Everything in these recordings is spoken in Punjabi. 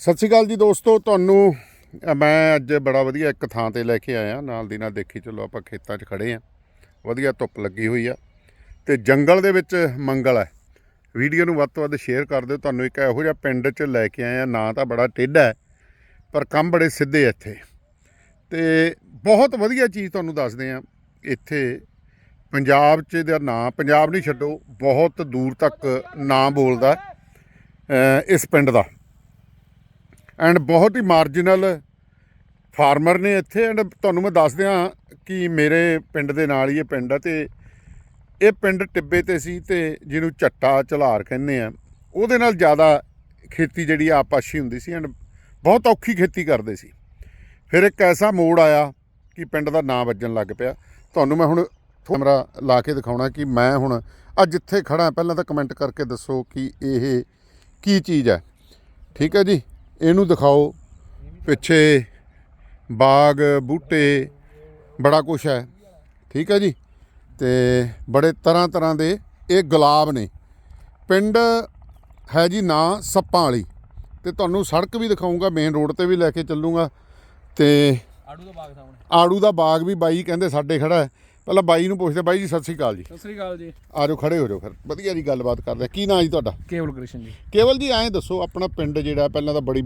ਸਤਿ ਸ਼੍ਰੀ ਅਕਾਲ ਜੀ ਦੋਸਤੋ, ਤੁਹਾਨੂੰ ਮੈਂ ਅੱਜ ਬੜਾ ਵਧੀਆ ਇੱਕ ਥਾਂ ਤੇ ਲੈ ਕੇ ਆਇਆ। ਨਾਲ ਦੀ ਨਾਲ ਦੇਖੀ, ਚਲੋ ਆਪਾਂ ਖੇਤਾਂ 'ਚ ਖੜੇ ਆ। ਵਧੀਆ ਧੁੱਪ ਲੱਗੀ ਹੋਈ ਆ। ਤੇ ਜੰਗਲ ਦੇ ਵਿੱਚ ਮੰਗਲ ਹੈ ਵੀਡੀਓ ਨੂੰ ਵੱਧ ਤੋਂ ਵੱਧ ਸ਼ੇਅਰ ਕਰ ਦਿਓ। ਤੁਹਾਨੂੰ ਇੱਕ ਇਹੋ ਜਿਹਾ ਪਿੰਡ 'ਚ ਲੈ ਕੇ ਆਇਆ। ਨਾਂ ਤਾਂ ਬੜਾ ਟੇਢਾ ਹੈ ਪਰ ਕੰਮ ਬੜੇ ਸਿੱਧੇ ਇੱਥੇ। ਤੇ ਬਹੁਤ ਵਧੀਆ ਚੀਜ਼ ਤੁਹਾਨੂੰ ਦੱਸਦੇ ਆ। ਇੱਥੇ ਪੰਜਾਬ 'ਚ ਦਾ ਨਾਂ, ਪੰਜਾਬ ਨਹੀਂ ਛੱਡੋ, ਬਹੁਤ ਦੂਰ ਤੱਕ ਨਾਂ ਬੋਲਦਾ ਇਸ ਪਿੰਡ ਦਾ। ਐਂਡ ਬਹੁਤ ਹੀ ਮਾਰਜਨਲ ਫਾਰਮਰ ਨੇ ਇੱਥੇ ਐਂਡ ਤੁਹਾਨੂੰ ਮੈਂ ਦੱਸ ਦਿਆਂ ਕਿ ਮੇਰੇ ਪਿੰਡ ਦੇ ਨਾਲ ਹੀ ਇਹ ਪਿੰਡ ਆ ਤੇ ਇਹ ਪਿੰਡ ਟਿੱਬੇ ਤੇ ਸੀ ਤੇ ਜਿਹਨੂੰ ਚੱਟਾ ਝਲਾਰ ਕਹਿੰਦੇ ਆ, ਉਹਦੇ ਨਾਲ ਜ਼ਿਆਦਾ ਖੇਤੀ ਜਿਹੜੀ ਆ ਆਪਾਸ਼ੀ ਹੁੰਦੀ ਸੀ ਐਂਡ ਬਹੁਤ ਔਖੀ ਖੇਤੀ ਕਰਦੇ ਸੀ। ਫਿਰ ਇੱਕ ਐਸਾ ਮੋੜ ਆਇਆ ਕਿ ਪਿੰਡ ਦਾ ਨਾਂ ਵੱਜਣ ਲੱਗ ਪਿਆ। ਤੁਹਾਨੂੰ ਮੈਂ ਹੁਣ ਕੈਮਰਾ ਲਾ ਕੇ ਦਿਖਾਉਣਾ ਕਿ ਮੈਂ ਹੁਣ ਅੱਜ ਜਿੱਥੇ ਖੜਾ ਪਹਿਲਾਂ ਤਾਂ ਕਮੈਂਟ ਕਰਕੇ ਦੱਸੋ ਕਿ ਇਹ ਕੀ ਚੀਜ਼ ਹੈ। ਠੀਕ ਹੈ ਜੀ? ਇਹਨੂੰ ਦਿਖਾਓ। ਪਿੱਛੇ ਬਾਗ ਬੂਟੇ ਬੜਾ ਕੁਛ ਹੈ। ਠੀਕ ਹੈ ਜੀ? ਤੇ ਬੜੇ ਤਰ੍ਹਾਂ ਤਰ੍ਹਾਂ ਦੇ ਇਹ ਗੁਲਾਬ ਨੇ। ਪਿੰਡ ਹੈ ਜੀ ਨਾਂ ਸੱਪਾਂ ਵਾਲੀ। ਤੇ ਤੁਹਾਨੂੰ ਸੜਕ ਵੀ ਦਿਖਾਉਂਗਾ ਮੇਨ ਰੋਡ ਤੇ ਵੀ ਲੈ ਕੇ ਚੱਲੂਗਾ। ਤੇ ਆੜੂ ਦਾ ਬਾਗ ਸਾਹਮਣੇ। ਆੜੂ ਦਾ ਬਾਗ ਵੀ ਬਾਈ ਕਹਿੰਦੇ ਸਾਡੇ ਖੜਾ ਹੈ। ਪਹਿਲਾਂ ਬਾਈ ਨੂੰ ਪੁੱਛਦੇ ਬਾਈ ਜੀ ਸਤਿ ਸ਼੍ਰੀ ਅਕਾਲ ਜੀ। ਸਤਿ ਸ੍ਰੀ ਅਕਾਲ ਜੀ। ਆ ਜਾਓ ਖੜੇ ਹੋ ਜਾਓ ਫਿਰ। ਵਧੀਆ ਜੀ ਗੱਲਬਾਤ ਕਰਦੇ। ਕੀ ਨਾਂ ਜੀ ਤੁਹਾਡਾ? ਕੇਵਲ ਕ੍ਰਿਸ਼ਨ ਜੀ। ਕੇਵਲ ਜੀ ਐਂ ਦੱਸੋ ਆਪਣਾ ਪਿੰਡ ਜਿਹੜਾ ਪਹਿਲਾਂ ਤਾਂ ਬੜੀ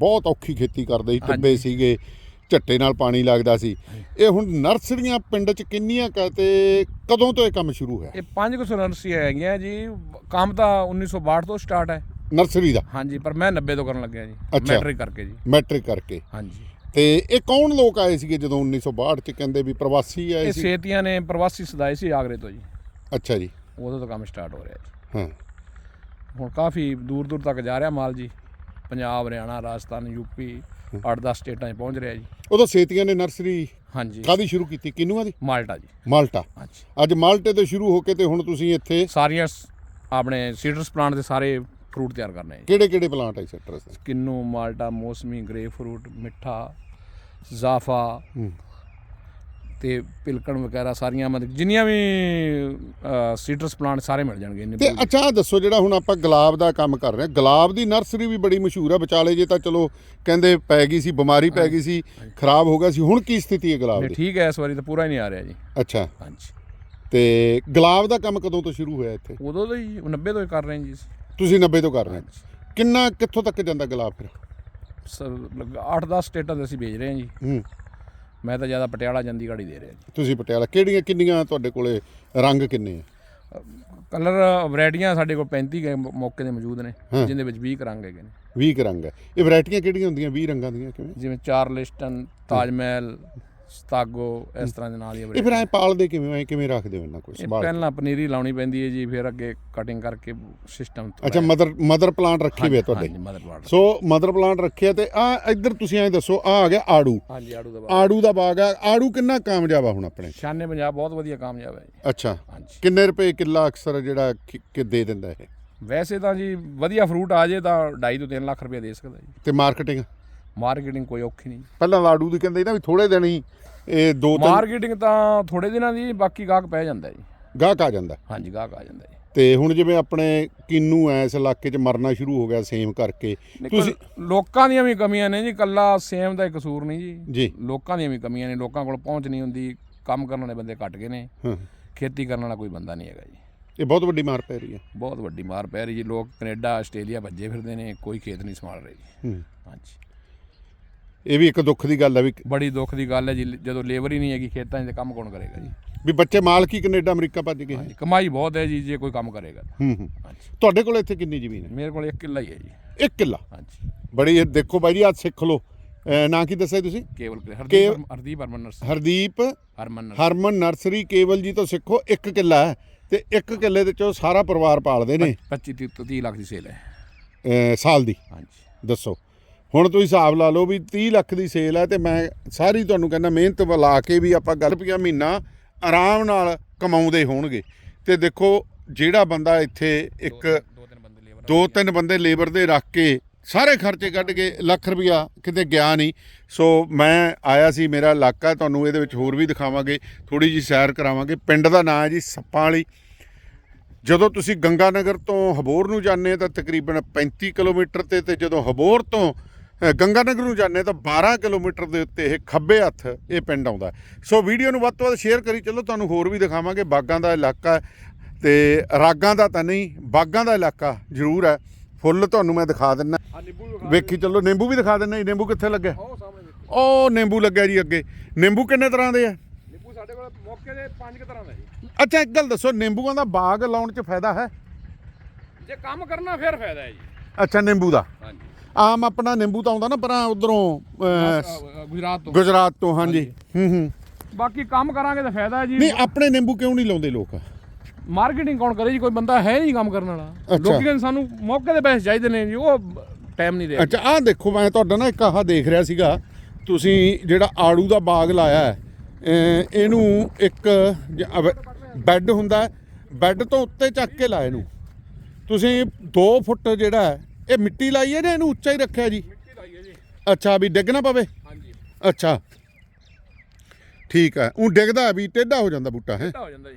ਬਹੁਤ ਔਖੀ ਖੇਤੀ ਕਰਦੇ ਸੀ ਟਿੱਬੇ ਸੀਗੇ ਝੱਟੇ ਨਾਲ ਪਾਣੀ ਲੱਗਦਾ ਸੀ। ਇਹ ਹੁਣ ਨਰਸਰੀਆਂ ਪਿੰਡ 'ਚ ਕਿੰਨੀਆਂ ਕੁ ਤੇ ਕਦੋਂ ਤੋਂ ਇਹ ਕੰਮ ਸ਼ੁਰੂ ਹੈ ਇਹ ਪੰਜ ਕੁ ਸੌ ਨਰਸਰੀ ਹੈਗੀਆਂ ਜੀ। ਕੰਮ ਤਾਂ 1962 ਤੋਂ ਸਟਾਰਟ ਹੈ। ਨਰਸਰੀ ਦਾ? ਹਾਂਜੀ ਪਰ ਮੈਂ 90 ਤੋਂ ਕਰਨ ਲੱਗਿਆ ਜੀ। ਮੈਟ੍ਰਿਕ ਕਰਕੇ ਜੀ। ਮੈਟ੍ਰਿਕ ਕਰਕੇ। ਹਾਂਜੀ। ਤੇ ਇਹ ਕੌਣ ਲੋਕ ਆਏ ਸੀਗੇ ਜਦੋਂ 1962 'ਚ ਕਹਿੰਦੇ ਵੀ ਪ੍ਰਵਾਸੀ ਆਏ ਇਹ ਸੀ? ਸੇਤੀਆਂ ਨੇ ਪ੍ਰਵਾਸੀ ਸਦਾਏ ਸੀ ਆਗਰੇ ਤੋਂ ਜੀ। ਅੱਛਾ ਜੀ। ਉਦੋਂ ਤੋਂ ਕੰਮ ਸਟਾਰਟ ਹੋ ਰਿਹਾ ਜੀ। ਹਾਂ। ਹੁਣ ਕਾਫੀ ਦੂਰ ਦੂਰ ਤੱਕ ਜਾ ਰਿਹਾ ਮਾਲ ਜੀ। ਪੰਜਾਬ ਹਰਿਆਣਾ ਰਾਜਸਥਾਨ ਯੂਪੀ 8-10 ਸਟੇਟਾਂ 'ਚ ਪਹੁੰਚ ਰਿਹਾ ਜੀ। ਉਦੋਂ ਸੇਤੀਆਂ ਨੇ ਨਰਸਰੀ ਹਾਂਜੀ। ਕਾਦੀ ਸ਼ੁਰੂ ਕੀਤੀ? ਕਿੰਨੂਆਂ ਦੀ? ਮਾਲਟਾ ਜੀ। ਮਾਲਟਾ। ਹਾਂਜੀ। ਅੱਜ ਮਾਲਟੇ ਤੋਂ ਸ਼ੁਰੂ ਹੋ ਕੇ ਤੇ ਹੁਣ ਤੁਸੀਂ ਇੱਥੇ ਸਾਰੀਆਂ ਸ- ਆਪਣੇ ਸੀਡਰਸ ਪਲਾਂਟ ਦੇ ਸਾਰੇ ਫਰੂਟ ਤਿਆਰ ਕਰਨੇ ਜੀ। ਕਿਹੜੇ ਕਿਹੜੇ ਪਲਾਂਟ ਹੈ ਸੈਕਟਰ ਦੇ? ਕਿੰਨੂ ਮਾਲਟਾ ਮੌਸਮੀ ਗ੍ਰੇ ਫਰੂਟ ਮਿੱਠਾ ਜ਼ਾਫਾ ਹੂੰ। ਤੇ ਪਿਲਕਣ ਵਗੈਰਾ ਸਾਰੀਆਂ ਮਤਲਬ ਜਿੰਨੀਆਂ ਵੀ ਸੀਟਰਸ ਪਲਾਂਟ ਸਾਰੇ ਮਿਲ ਜਾਣਗੇ ਇੰਨੇ ਤੇ ਅੱਛਾ ਆਹ ਦੱਸੋ ਜਿਹੜਾ ਹੁਣ ਆਪਾਂ ਗੁਲਾਬ ਦਾ ਕੰਮ ਕਰ ਰਹੇ ਹਾਂ। ਗੁਲਾਬ ਦੀ ਨਰਸਰੀ ਵੀ ਬੜੀ ਮਸ਼ਹੂਰ ਆ। ਵਿਚਾਲੇ ਜੇ ਤਾਂ ਚਲੋ ਕਹਿੰਦੇ ਪੈ ਗਈ ਸੀ ਬਿਮਾਰੀ ਪੈ ਗਈ ਸੀ ਖਰਾਬ ਹੋ ਗਿਆ ਸੀ। ਹੁਣ ਕੀ ਸਥਿਤੀ ਹੈ ਗੁਲਾਬ ਨਹੀਂ, ਦੀ? ਠੀਕ ਹੈ ਇਸ ਵਾਰੀ ਤਾਂ ਪੂਰਾ ਹੀ ਨਹੀਂ ਆ ਰਿਹਾ ਜੀ। ਅੱਛਾ। ਹਾਂਜੀ। ਤੇ ਗੁਲਾਬ ਦਾ ਕੰਮ ਕਦੋਂ ਤੋਂ ਸ਼ੁਰੂ ਹੋਇਆ ਇੱਥੇ? ਉਦੋਂ ਤੋਂ ਹੀ 90 ਤੋਂ ਹੀ ਕਰ ਰਹੇ ਹਾਂ ਜੀ ਤੁਸੀਂ 90 ਤੋਂ ਕਰ ਰਹੇ ਹੋ। ਕਿੰਨਾ ਕਿੱਥੋਂ ਤੱਕ ਜਾਂਦਾ ਗੁਲਾਬ ਫਿਰ? 8-10 ਸਟੇਟਾਂ ਦੇ ਅਸੀਂ ਵੇਚ ਰਹੇ ਹਾਂ ਜੀ। ਹੂੰ। ਮੈਂ ਤਾਂ ਜ਼ਿਆਦਾ ਪਟਿਆਲਾ ਚੰਡੀਗੜ੍ਹ ਹੀ ਦੇ ਰਿਹਾ ਜੀ। ਤੁਸੀਂ ਪਟਿਆਲਾ ਕਿਹੜੀਆਂ ਕਿੰਨੀਆਂ ਤੁਹਾਡੇ ਕੋਲੇ ਰੰਗ ਕਿੰਨੇ ਆ? ਕਲਰ ਵੈਰਾਈਟੀਆਂ ਸਾਡੇ ਕੋਲ 35 ਕੇ ਮੌ- ਮੌਕੇ ਦੇ ਮੌਜੂਦ ਨੇ। ਜਿੰਦੇ ਵਿੱਚ 20 ਕੁ ਰੰਗ ਹੈਗੇ ਨੇ। 20 ਕੁ ਰੰਗ ਹੈ। ਇਹ ਵੈਰਾਈਟੀਆਂ ਕਿਹੜੀਆਂ ਹੁੰਦੀਆਂ? 20 ਰੰਗਾਂ ਦੀਆਂ ਕਿਵੇਂ? ਜਿਵੇਂ ਚਾਰਲਿਸਟਨ ਤਾਜ ਮਹਿਲ ਸਤਾਗੋ ਇਸ ਤਰ੍ਹਾਂ ਦੇ ਨਾਲ ਹੀ ਇਹ ਫਿਰ ਐ ਪਾਲਦੇ ਕਿਵੇਂ ਐ ਕਿਵੇਂ ਰੱਖਦੇ ਹੋ ਇਹਨਾਂ ਕੋਈ ਇਹ ਪਹਿਲਾਂ ਪਨੀਰੀ ਲਾਉਣੀ ਪੈਂਦੀ ਹੈ ਜੀ ਫਿਰ ਅੱਗੇ ਕਟਿੰਗ ਕਰਕੇ ਸਿਸਟਮ ਅੱਛਾ ਮਦਰ ਮਦਰ ਪਲਾਂਟ ਰੱਖੇ ਆ ਤੁਹਾਡੇ? ਹਾਂਜੀ mother plant so mother plant ਰੱਖਿਆ ਤੇ ਆ ਇੱਧਰ ਤੁਸੀਂ ਐਂ ਦੱਸੋ ਆ ਆ ਗਿਆ ਆੜੂ। ਹਾਂਜੀ ਆੜੂ ਦਾ ਬਾਗ। ਆੜੂ ਦਾ ਬਾਗ ਆ। ਆੜੂ ਕਿੰਨਾ ਕਾਮਯਾਬ ਆ ਹੁਣ ਆਪਣੇ? ਸ਼ਾਨੇ ਪੰਜਾਬ ਬਹੁਤ ਵਧੀਆ ਕਾਮਯਾਬ ਹੈ ਜੀ। ਅੱਛਾ। ਹਾਂਜੀ। ਕਿੰਨੇ ਰੁਪਏ ਕਿੱਲਾ ਅਕਸਰ ਜਿਹੜਾ ਕਿ ਦੇ ਦਿੰਦਾ ਇਹ? ਵੈਸੇ ਤਾਂ ਜੀ ਵਧੀਆ ਫਰੂਟ ਆ ਜੇ ਤਾਂ 2.5 ਤੋਂ 3 ਲੱਖ ਰੁਪਏ ਦੇ ਸਕਦਾ ਜੀ। ਤੇ ਮਾਰਕੀਟਿੰਗ ਮਾਰਕੀਟਿੰਗ ਕੋਈ ਔਖੀ ਨਹੀਂ। ਪਹਿਲਾਂ ਆੜੂ ਦੀ ਕਹਿੰਦੇ ਨਾ ਵੀ ਥੋੜੇ ਦਿਨ ਹੀ ਇਹ ਦੋ ਤਿੰਨ ਮਾਰਕੀਟਿੰਗ ਤਾਂ ਥੋੜੇ ਦਿਨਾਂ ਦੀ ਬਾਕੀ ਗਾਹਕ ਪੈ ਜਾਂਦਾ ਜੀ। ਗਾਹਕ ਆ ਜਾਂਦਾ। ਹਾਂਜੀ ਗਾਹਕ ਆ ਜਾਂਦਾ ਜੀ। ਤੇ ਹੁਣ ਜਿਵੇਂ ਆਪਣੇ ਕਿੰਨੂ ਐ ਇਸ ਇਲਾਕੇ 'ਚ ਮਰਨਾ ਸ਼ੁਰੂ ਹੋ ਗਿਆ ਸੇਮ ਕਰਕੇ ਤੁਸੀਂ ਲੋਕਾਂ ਦੀਆਂ ਵੀ ਕਮੀਆਂ ਨੇ ਜੀ ਕੱਲਾ ਸੇਮ ਦਾ ਹੀ ਕਸੂਰ ਨਹੀਂ ਜੀ। ਜੀ। ਲੋਕਾਂ ਦੀਆਂ ਵੀ ਕਮੀਆਂ ਨੇ ਲੋਕਾਂ ਕੋਲ ਪਹੁੰਚ ਨਹੀਂ ਹੁੰਦੀ ਕੰਮ ਕਰਨ ਵਾਲੇ ਬੰਦੇ ਘਟ ਗਏ ਨੇ। ਖੇਤੀ ਕਰਨ ਵਾਲਾ ਕੋਈ ਬੰਦਾ ਨਹੀਂ ਹੈਗਾ ਜੀ। ਇਹ ਬਹੁਤ ਵੱਡੀ ਮਾਰ ਪੈ ਰਹੀ ਹੈ। ਬਹੁਤ ਵੱਡੀ ਮਾਰ ਪੈ ਰਹੀ ਜੀ। ਲੋਕ ਕੈਨੇਡਾ ਆਸਟ੍ਰੇਲੀਆ ਭੱਜੇ ਫਿਰਦੇ ਨੇ ਕੋਈ ਖੇਤ ਨਹੀਂ ਸੰਭਾਲ ਰਹੇ ਜੀ। ਹਾਂਜੀ। ਇਹ ਵੀ ਇੱਕ ਦੁੱਖ ਦੀ ਗੱਲ ਹੈ ਵੀ ਬੜੀ ਦੁੱਖ ਦੀ ਗੱਲ ਹੈ ਜੀ ਜਦੋਂ ਲੇਬਰ ਹੀ ਨਹੀਂ ਹੈਗੀ ਖੇਤਾਂ 'ਚ ਕੰਮ ਕੌਣ ਕਰੇਗਾ ਜੀ? ਵੀ ਬੱਚੇ ਮਾਲਕੀ ਕੈਨੇਡਾ ਅਮਰੀਕਾ ਭੱਜ ਗਏ। ਹਾਂਜੀ ਕਮਾਈ ਬਹੁਤ ਹੈ ਜੀ ਜੇ ਕੋਈ ਕੰਮ ਕਰੇਗਾ ਤਾਂ। ਹੂੰ ਹੂੰ। ਹਾਂਜੀ। ਤੁਹਾਡੇ ਕੋਲ ਇੱਥੇ ਕਿੰਨੀ ਜ਼ਮੀਨ ਹੈ? ਮੇਰੇ ਕੋਲ ਇੱਕ ਕਿੱਲਾ ਹੀ ਹੈ ਜੀ। ਇੱਕ ਕਿੱਲਾ? ਹਾਂਜੀ। ਬੜੀ ਇਹ ਦੇਖੋ ਬਾਈ ਜੀ ਆ ਸਿੱਖ ਲਓ। ਅਹ ਨਾਂ ਕੀ ਦੱਸਿਆ ਤੁਸੀਂ? ਕੇਵਲ ਹਰਦੀਪ ਹਰਮ- ਹਰਦੀਪ ਹਰਮਨ ਨਰਸ ਹਰਦੀਪ ਹਰਮਨ ਨਰਸ ਹਰਮਨ ਨਰਸਰੀ ਕੇਵਲ ਜੀ ਤੋਂ ਸਿੱਖੋ ਇੱਕ ਕਿੱਲਾ ਹੈ। ਤੇ ਇੱਕ ਕਿੱਲੇ ਦੇ ਚੋਂ ਸਾਰਾ ਪਰਿਵਾਰ ਪਾਲਦੇ ਨੇ। 25 ਤੀਹ ਤੋਂ 30 ਲੱਖ ਦੀ ਸੇਲ ਹੈ। ਅਹ ਸਾਲ ਦੀ। ਹਾਂਜੀ। ਦੱਸੋ। ਹੁਣ ਤੁਸੀਂ ਹਿਸਾਬ ਲਾ ਲਓ ਵੀ 30 ਲੱਖ ਦੀ ਸੇਲ ਹੈ ਤੇ ਮੈਂ ਸਾਰੀ ਤੁਹਾਨੂੰ ਕਹਿੰਦਾ ਮਿਹਨਤ ਲਾ ਕੇ ਵੀ ਆਪਾਂ ਗੱਲ ਰੁਪਈਆ ਮਹੀਨਾ ਆਰਾਮ ਨਾਲ ਕਮਾਉਂਦੇ ਹੋਣਗੇ। ਤੇ ਦੇਖੋ ਜਿਹੜਾ ਬੰਦਾ ਇੱਥੇ ਇੱਕ ਦੋ ਤਿੰਨ ਬੰਦੇ ਲੇਬਰ ਦੋ ਰੱਖ ਕੇ ਸਾਰੇ ਖਰਚੇ ਕੱਢ ਕੇ ਲੱਖ ਰੁਪਇਆ ਕਿਤੇ ਗਿਆ ਨਹੀਂ। ਸੋ ਮੈਂ ਆਇਆ ਸੀ ਮੇਰਾ ਇਲਾਕਾ ਤੁਹਾਨੂੰ ਇਹਦੇ ਵਿੱਚ ਹੋਰ ਵੀ ਦਿਖਾਵਾਂਗੇ ਥੋੜੀ ਜੀ ਸੈਰ ਕਰਾਵਾਂਗੇ। ਪਿੰਡ ਦਾ ਨਾਂ ਹੈ ਜੀ ਸੱਪਾਂ ਵਾਲੀ ਜਦੋਂ ਤੁਸੀਂ ਗੰਗਾਨਗਰ ਤੋਂ ਹਬੋਰ ਨੂੰ ਜਾਂਦੇ ਤਾਂ ਤਕਰੀਬਨ 35 ਕਿਲੋਮੀਟਰ ਤੇ ਤੇ ਜਦੋਂ ਹਬੋਰ ਤੋਂ ਅ, ਗੰਗਾ ਨਗਰ ਨੂੰ ਜਾਂਦੇ ਤਾਂ 12 ਕਿਲੋਮੀਟਰ ਦੇ ਉੱਤੇ ਇਹ ਖੱਬੇ ਹੱਥ ਇਹ ਪਿੰਡ ਆਉਂਦਾ। ਸੋ ਵੀਡੀਓ ਨੂੰ ਵੱਧ ਤੋਂ ਵੱਧ ਸ਼ੇਅਰ ਕਰੀ ਚੱਲੋ ਤੁਹਾਨੂੰ ਹੋਰ ਵੀ ਦਿਖਾਵਾਂਗੇ। ਬਾਗਾਂ ਦਾ ਇਲਾਕਾ ਤੇ ਰਾਗਾਂ ਦਾ ਤਾਂ ਨਹੀਂ ਬਾਗਾਂ ਦਾ ਇਲਾਕਾ ਜ਼ਰੂਰ ਹੈ। ਫੁੱਲ ਤੁਹਾਨੂੰ ਮੈਂ ਦਿਖਾ ਦਿੰਦਾ। ਵੇਖੀ ਚੱਲੋ ਨਿੰਬੂ ਵੀ ਦਿਖਾ ਦਿੰਦਾ ਜੀ। ਨਿੰਬੂ ਕਿੱਥੇ ਲੱਗਿਆ? ਉਹ ਨਿੰਬੂ ਲੱਗਿਆ ਜੀ ਅੱਗੇ। ਨਿੰਬੂ ਕਿੰਨੇ ਤਰ੍ਹਾਂ ਦੇ ਆ? ਨਿੰਬੂ ਸਾਡੇ ਕੋਲ ਮੌਕੇ ਦੇ ਪੰਜ ਕੁ ਤਰ੍ਹਾਂ ਦਾ ਜੀ। ਅੱਛਾ ਇੱਕ ਗੱਲ ਦੱਸੋ ਨਿੰਬੂਆਂ ਦਾ ਬਾਗ ਲਾਉਣ 'ਚ ਫਾਇਦਾ ਹੈ? ਜੇ ਕੰਮ ਕਰਨਾ ਫਿਰ ਫਾਇਦਾ ਹੈ ਜੀ। ਅੱਛਾ ਨਿੰਬੂ ਦਾ। ਹਾਂਜੀ। ਆਮ ਆਪਣਾ ਨਿੰਬੂ ਤਾਂ ਆਉਂਦਾ ਨਾ ਪਰਾਂ ਉਧਰੋਂ ਗੁਜਰਾਤ ਤੋਂ। ਗੁਜਰਾਤ ਤੋਂ ਹਾਂਜੀ। ਹੂੰ ਹੂੰ। ਬਾਕੀ ਕੰਮ ਕਰਾਂਗੇ ਤਾਂ ਫਾਇਦਾ ਹੈ ਜੀ। ਨਹੀਂ ਆਪਣੇ ਨਿੰਬੂ ਕਿਉਂ ਨਹੀਂ ਲਾਉਂਦੇ ਲੋਕ? ਮਾਰਕੀਟਿੰਗ ਕੌਣ ਕਰੇ ਜੀ? ਕੋਈ ਬੰਦਾ ਹੈ ਨਹੀਂ ਕੰਮ ਕਰਨ ਵਾਲਾ। ਅੱਛਾ। ਲੋਕੀ ਕਹਿੰਦੇ ਸਾਨੂੰ ਮੌਕੇ ਦੇ ਪੈਸੇ ਚਾਹੀਦੇ ਨੇ ਜੀ ਉਹ ਟਾਈਮ ਨਹੀਂ ਦੇ ਅੱਛਾ ਆਹ ਦੇਖੋ ਮੈਂ ਤੁਹਾਡਾ ਨਾ ਇੱਕ ਆਹ ਦੇਖ ਰਿਹਾ ਸੀਗਾ। ਤੁਸੀਂ ਜਿਹੜਾ ਆੜੂ ਦਾ ਬਾਗ ਲਾਇਆ ਹੈ ਇਹਨੂੰ ਇੱਕ ਜ- ਬੈੱਡ ਹੁੰਦਾ ਹੈ, ਬੈੱਡ ਤੋਂ ਉੱਤੇ ਚੱਕ ਕੇ ਲਾਇਆ ਇਹਨੂੰ। ਤੁਸੀਂ 2 ਫੁੱਟ ਜਿਹੜਾ ਹੈ ਇਹ ਮਿੱਟੀ ਲਾਈ ਹੈ ਜਾਂ ਇਹਨੂੰ ਉੱਚਾ ਹੀ ਰੱਖਿਆ ਜੀ? ਮਿੱਟੀ ਲਾਈ ਹੈ ਜੀ। ਅੱਛਾ ਵੀ ਡਿੱਗ ਨਾ ਪਵੇ? ਹਾਂਜੀ। ਅੱਛਾ। ਠੀਕ ਹੈ ਉਹ ਡਿੱਗਦਾ ਵੀ ਟੇਢਾ ਹੋ ਜਾਂਦਾ ਬੂਟਾ ਹੈ? ਤਾਂ ਹੋ ਜਾਂਦਾ ਜੀ।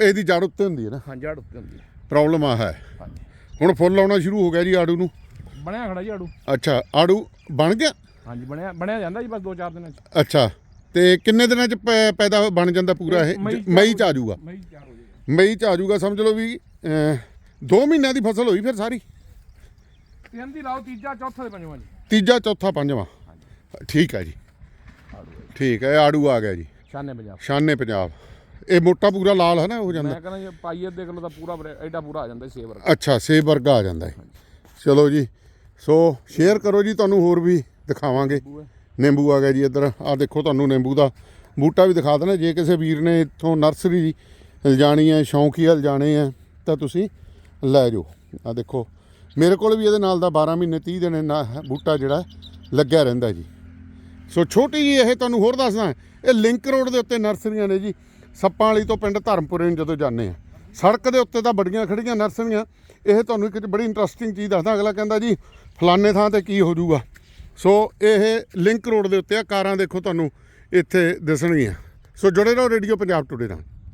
ਇਹਦੀ ਜੜ ਉੱਤੇ ਹੁੰਦੀ ਹੈ ਨਾ? ਹਾਂ ਜੜ ਉੱਤੇ ਹੁੰਦੀ ਹੈ। ਪ੍ਰੋਬਲਮ ਆ ਹੈ। ਹਾਂਜੀ। ਹੁਣ ਫੁੱਲ ਆਉਣਾ ਸ਼ੁਰੂ ਹੋ ਗਿਆ ਜੀ ਆੜੂ ਨੂੰ? ਬਣਿਆ ਖੜਾ ਜੀ ਆੜੂ। ਅੱਛਾ ਆੜੂ ਬਣ ਗਿਆ? ਹਾਂਜੀ ਬਣਿਆ ਬਣਿਆ ਜਾਂਦਾ ਜੀ ਬਸ 2-4 ਦਿਨਾਂ ਚ। ਅੱਛਾ ਤੇ ਕਿੰਨੇ ਦਿਨਾਂ ਚ ਪੈ- ਪੈਦਾ ਬਣ ਜਾਂਦਾ ਪੂਰਾ ਇਹ? ਮਈ ਚ ਮਈ ਚ ਆ ਜਾਊਗਾ। ਮਈ ਤਿਆਰ ਹੋ ਜਾਏਗਾ ਮਈ ਚ ਆ ਜਾਊਗਾ ਸਮਝ ਲਓ ਵੀ 2 ਮਹੀਨਿਆਂ ਦੀ ਫਸਲ ਹੋਈ ਫਿਰ ਸਾਰੀ? ਤਿੰਨ ਦੀ ਲਾਓ ਤੀਜਾ ਚੌਥਾ ਤੇ ਪੰਜਵਾਂ ਜੀ। ਤੀਜਾ ਚੌਥਾ ਪੰਜਵਾਂ। ਠੀਕ ਹੈ ਜੀ। ਠੀਕ ਹੈ ਇਹ ਆੜੂ ਆ ਗਿਆ ਜੀ। ਸ਼ਾਨੇ ਪੰਜਾਬ। ਸ਼ਾਨੇ ਪੰਜਾਬ। ਇਹ ਮੋਟਾ ਪੂਰਾ ਲਾਲ ਹੈ ਨਾ ਹੋ ਜਾਂਦਾ ਮੈਂ ਕਹਿੰਦਾ ਜੀ ਪਾਈਏ ਦੇਖ ਲਓ ਤਾਂ ਪੂਰਾ ਐਡਾ ਪੂਰਾ ਆ ਜਾਂਦਾ ਸੇਵ ਵਰਗਾ। ਅੱਛਾ ਸੇਬ ਵਰਗਾ ਆ ਜਾਂਦਾ ਹੈ ਚਲੋ ਜੀ ਸੋ ਸ਼ੇਅਰ ਕਰੋ ਜੀ ਤੁਹਾਨੂੰ ਹੋਰ ਵੀ ਦਿਖਾਵਾਂਗੇ। ਨਿੰਬੂ ਆ। ਗਿਆ ਜੀ ਇੱਧਰ। ਆ ਦੇਖੋ ਤੁਹਾਨੂੰ ਨਿੰਬੂ ਦਾ ਬੂਟਾ ਵੀ ਦਿਖਾ ਦੇਣਾ। ਜੇ ਕਿਸੇ ਵੀਰ ਨੇ ਇੱਥੋਂ ਨਰਸਰੀ ਲਿਜਾਣੀ ਹੈ ਸ਼ੌਂਕੀਆ ਲਿਜਾਣੇ ਆ ਤਾਂ ਤੁਸੀਂ ਲੈ ਜਾਓ। ਆ ਦੇਖੋ ਮੇਰੇ ਕੋਲ ਵੀ ਇਹਦੇ ਨਾਲ ਦਾ 12 ਮਹੀਨੇ 30 ਦਿਨ ਨਾ ਬੂਟਾ ਜਿਹੜਾ ਲੱਗਿਆ ਰਹਿੰਦਾ ਜੀ। ਸੋ ਛੋਟੀ ਜੀ ਇਹ ਤੁਹਾਨੂੰ ਹੋਰ ਦੱਸਦਾ ਇਹ ਲਿੰਕ ਰੋਡ ਦੇ ਉੱਤੇ ਨਰਸਰੀਆਂ ਨੇ ਜੀ। ਸੱਪਾਂ ਵਾਲੀ ਤੋਂ ਪਿੰਡ ਧਰਮਪੁਰੇ ਨੂੰ ਜਦੋਂ ਜਾਂਦੇ ਆ ਸੜਕ ਦੇ ਉੱਤੇ ਤਾਂ ਬੜੀਆਂ ਖੜੀਆਂ ਨਰਸਰੀਆਂ। ਇਹ ਤੁਹਾਨੂੰ ਇੱਕ ਬੜੀ ਇੰਟਰਸਟਿੰਗ ਚੀਜ਼ ਦੱਸਦਾ, ਅਗਲਾ ਕਹਿੰਦਾ ਜੀ, ਫਲਾਣੇ ਥਾਂ ਤੇ ਕੀ ਹੋ ਜਾਊਗਾ। ਸੋ ਇਹ ਲਿੰਕ ਰੋਡ ਦੇ ਉੱਤੇ ਆ, ਕਾਰਾਂ ਦੇਖੋ ਤੁਹਾਨੂੰ ਇੱਥੇ ਦਿਸਣਗੀਆਂ। ਸੋ ਜੁੜੇ ਰਹੋ ਰੇਡੀਓ ਪੰਜਾਬ ਟੁਡੇ ਨਾਲ।